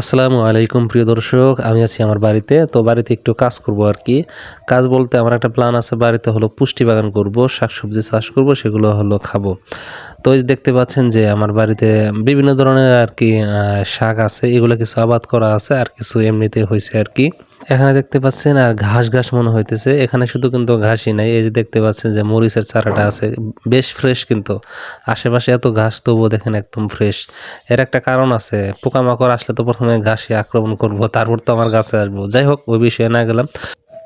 আসসালামু আলাইকুম, প্রিয় দর্শক। আমি আছি আমার বাড়িতে। তো বাড়িতে একটু কাজ করব আর কি। কাজ বলতে আমার একটা প্ল্যান আছে, বাড়িতে হলো পুষ্টি বাগান করব, শাকসবজি চাষ করব, সেগুলো হলো খাব। তো দেখতে পাচ্ছেন যে আমার বাড়িতে বিভিন্ন ধরনের আর কি শাক আছে, এগুলো কিছু আবাদ করা আছে, আর কিছু এমনিতে হয়েছে আর কি। এখানে দেখতে পাচ্ছেন, আর ঘাস ঘাস মনে হইতেছে। এখানে শুধু কিন্তু ঘাসই নাই, এই যে দেখতে পাচ্ছেন যে মরিচের চারাটা আছে, বেশ ফ্রেশ কিন্তু। আশেপাশে এত ঘাস, তবুও দেখেন একদম ফ্রেশ এর একটা কারণ আছে, পোকামাকড় আসলে তো প্রথমে ঘাসে আক্রমণ করব, তারপর তো আমার গাছে আসব। যাই হোক, ওই বিষয়ে না গেলাম।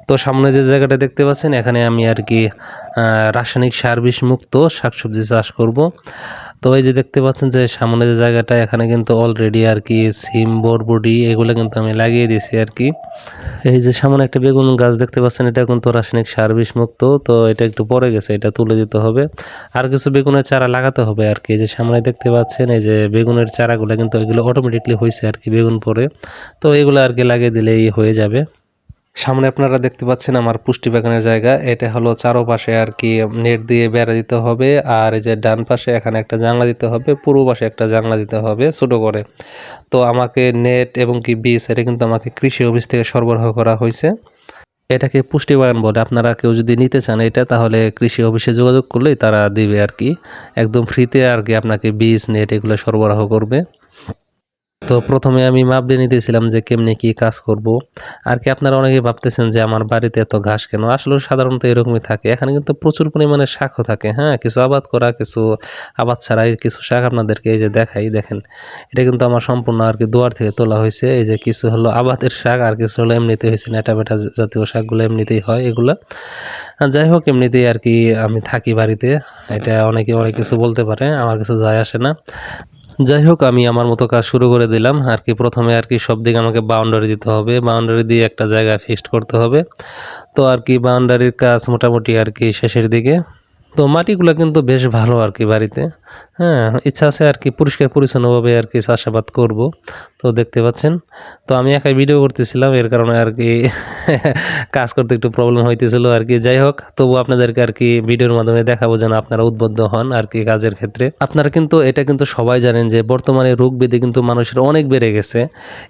তো সামনে যে জায়গাটা দেখতে পাচ্ছেন, এখানে আমি আর কি রাসায়নিক সার বিষ মুক্ত শাকসবজি চাষ করব। তো এই যে দেখতে পাচ্ছেন যে সামনে যে জায়গাটা, এখানে কিন্তু অলরেডি আর কি সিম বরবডি এগুলো কিন্তু আমি লাগিয়ে দিয়েছি আর কি। এই যে সামনে একটা বেগুন গাছ দেখতে পাচ্ছেন, এটা কিন্তু রাসায়নিক সার বিষ মুক্ত, তো এটা একটু পরে গেছে, এটা তুলে দিতে হবে। আর কিছু বেগুনের চারা লাগাতে হবে আর কি, এই যে সামনে দেখতে পাচ্ছেন, এই যে বেগুনের চারাগুলো কিন্তু এগুলো অটোমেটিকলি হয়েছে আর কি বেগুন পরে। তো এগুলো আর কি লাগিয়ে দিলেই হয়ে যাবে। সামনে আপনারা দেখতে পাচ্ছেন আমার পুষ্টি বাগানের জায়গা। এটা হলো চারোপাশে আর কি নেট দিয়ে বেড়া দিতে হবে আর এই যে ডান পাশে এখানে একটা জানলা দিতে হবে, পূর্ব পাশে একটা জানলা দিতে হবে ছোট করে। তো আমাকে নেট এবং কি বীজ, এটা কিন্তু আমাকে কৃষি অফিস থেকে সরবরাহ করা হয়েছে। এটাকে পুষ্টি বাগান বলে। আপনারা কেউ যদি নিতে চান এটা, তাহলে কৃষি অফিসে যোগাযোগ করলেই তারা দিবে আর কি। একদম ফ্রিতে আর কি আপনাকে বীজ, নেট এগুলো সরবরাহ করবে। তো প্রথমে আমি মাপ দিয়ে নিতেছিলাম যে কেমনে কি কাজ করব। আর কি আপনারা অনেকে ভাবতেছেন যে আমার বাড়িতে এত ঘাস কেন? আসলে সাধারণত এরকমই থাকে। এখানে কিন্তু প্রচুর পরিমাণে শাকও থাকে হ্যাঁ? কিছু আবাদ করা, কিছু আবাদ ছাড়াই কিছু শাক আপনাদেরকে এই যে দেখাই, দেখেন। এটা কিন্তু আমার সম্পূর্ণ আর কি দুয়ার থেকে তোলা হয়েছে। এই যে কিছু হলো আবাদের শাক আর কিছু হলো এমনিতে হয়েছে নেটা বেটা জাতীয় শাকগুলো এমনিতেই হয় এগুলো। যাই হোক, এমনিতেই আর কি আমি থাকি বাড়িতে। এটা অনেকে অনেক কিছু বলতে পারে, আমার কিছু যায় আসে না। যাই হোক, আমি আমার মতো কাজ শুরু করে দিলাম। আর কি প্রথমে আর কি সব দিকে আমাকে বাউন্ডারি দিতে হবে। বাউন্ডারি দিয়ে একটা জায়গা ফিক্সড করতে হবে। তো আর কি বাউন্ডারির কাজ মোটামুটি আর কি শেষের দিকে। তো মাটিগুলো কিন্তু বেশ ভালো আর কি বাড়িতে। হ্যাঁ ইচ্ছা আছে আর কি পরিষ্কার পরিচ্ছন্নভাবে আর কি চাষাবাদ করব। তো দেখতে পাচ্ছেন, তো আমি একাই ভিডিও করতেছিলাম, এর কারণে আর কি কাজ করতে একটু প্রবলেম হইতেছিল আর কি। যাই হোক তবু আপনাদেরকে আর কি ভিডিওর মাধ্যমে দেখাবো যেন আপনারা উদ্বুদ্ধ হন আর কি কাজের ক্ষেত্রে। আপনারা কিন্তু, এটা কিন্তু সবাই জানেন যে বর্তমানে রোগ ব্যাধি কিন্তু মানুষের অনেক বেড়ে গেছে।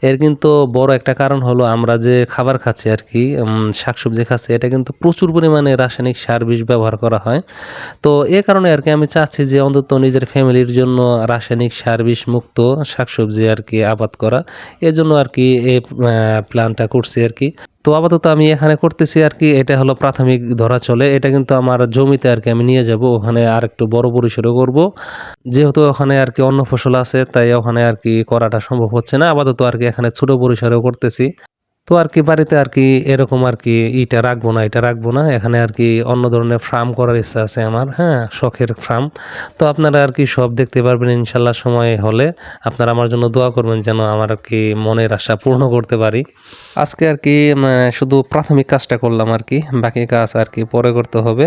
এর কিন্তু বড় একটা কারণ হলো আমরা যে খাবার খাচ্ছি আর কি শাকসবজি খাচ্ছি, এটা কিন্তু প্রচুর পরিমাণে রাসায়নিক সার বিষ ব্যবহার করা হয়। তো এ কারণে আর কি আমি চাচ্ছি যে অন্তত নিজের ফ্যামিলির জন্য রাসায়নিক সার বিষ মুক্ত শাকসবজি আর কি আবাদ করা। এর জন্য আর কি এই প্ল্যানটা করছি আর কি। তো আপাতত আমি এখানে করতেছি আর কি, এটা হলো প্রাথমিক ধরা চলে। এটা কিন্তু আমার জমিতে আর কি আমি নিয়ে যাব, ওখানে আর একটু বড় পরিসরে করব। যেহেতু ওখানে আর কি অন্য ফসল আছে, তাই ওখানে আর কি করাটা সম্ভব হচ্ছে না। আপাতত আর কি এখানে ছোট পরিসরেও করতেছি। তো আর কি বাড়িতে আর কি এরকম আর কি ইটা রাখব না, এটা রাখব না। এখানে আর কি অন্য ধরনের ফার্ম করার ইচ্ছা আছে আমার হ্যাঁ শখের ফার্ম তো আপনারা আর কি সব দেখতে পারবেন ইনশাল্লাহ সময় হলে। আপনারা আমার জন্য দোয়া করবেন যেন আমার আর কি মনের আশা পূর্ণ করতে পারি। আজকে আর কি শুধু প্রাথমিক কাজটা করলাম আর কি, বাকি কাজ আর কি পরে করতে হবে।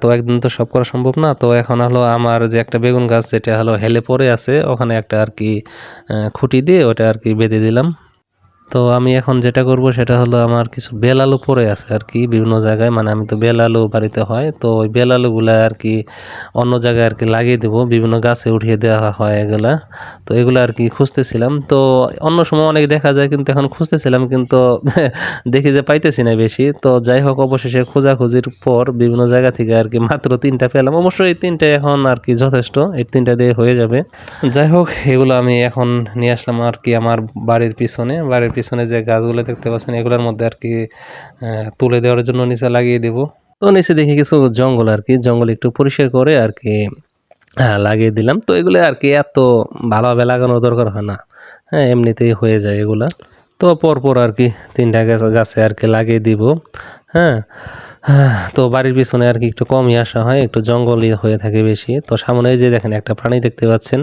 তো একদিন তো সব করা সম্ভব না। তো এখন হলো আমার যে একটা বেগুন গাছ, যেটা হলো হেলে পড়ে আছে, ওখানে একটা আর কি খুঁটি দিয়ে ওটা আর কি বেঁধে দিলাম। তো আমি এখন যেটা করব সেটা হলো আমার কিছু বেল আলু পড়ে আছে আর কি বিভিন্ন জায়গায়। মানে আমি তো বেল আলু বাড়িতে হয়, তো ওই বেল আলুগুলা আর কি অন্য জায়গায় আর কি লাগিয়ে দেবো, বিভিন্ন গাছে উঠিয়ে দেওয়া হয় এগুলা। তো এগুলো আর কি খুঁজতেছিলাম। তো অন্য সময় অনেক দেখা যায় কিন্তু এখন খুঁজতেছিলাম কিন্তু দেখি যে পাইতেছি না বেশি। তো যাই হোক, অবশেষে খোঁজাখুঁজির পর বিভিন্ন জায়গা থেকে আর কি মাত্র তিনটা পেলাম। অবশ্যই এই তিনটা এখন আর কি যথেষ্ট, এই তিনটা দিয়ে হয়ে যাবে। যাই হোক, এগুলো আমি এখন নিয়ে আসলাম আর কি আমার বাড়ির পিছনে, বাড়ির পিছনে যে গাছগুলো দেখতে পাচ্ছেন এগুলোর মধ্যে আর কি তুলে দেওয়ার জন্য নিচে লাগিয়ে দেব। তো নিচে দেখি কিছু জঙ্গল আর কি জঙ্গল একটু পরিষ্কার করে আর কি লাগিয়ে দিলাম। তো এগুলো আর কি এত ভালোভাবে লাগানোর দরকার হয় না। হ্যাঁ এমনিতেই হয়ে যায় এগুলা। তো পরপর আর কি তিনটা গাছ গাছে আর কি লাগিয়ে দিব। হ্যাঁ, তো বাড়ির পিছনে আর কি একটু কমই আসা হয়, একটু জঙ্গলই হয়ে থাকে বেশি। তো সামনে যে দেখেন একটা প্রাণী দেখতে পাচ্ছেন,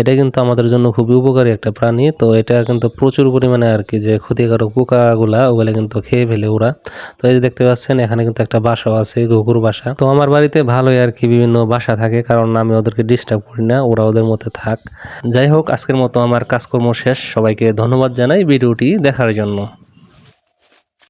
এটা কিন্তু আমাদের জন্য খুবই উপকারী একটা প্রাণী। তো এটা কিন্তু প্রচুর পরিমাণে আর কি যে ক্ষতিকারক পোকাগুলা, ওগুলা কিন্তু খেয়ে ফেলে ওরা। তো এই যে দেখতে পাচ্ছেন, এখানে কিন্তু একটা বাসাও আছে, ঘুঘুর বাসা। তো আমার বাড়িতে ভালোই আর কি বিভিন্ন বাসা থাকে, কারণ আমি ওদেরকে ডিস্টার্ব করি না, ওরা ওদের মধ্যে থাক। যাই হোক, আজকের মতো আমার কাজকর্ম শেষ। সবাইকে ধন্যবাদ জানাই ভিডিওটি দেখার জন্য।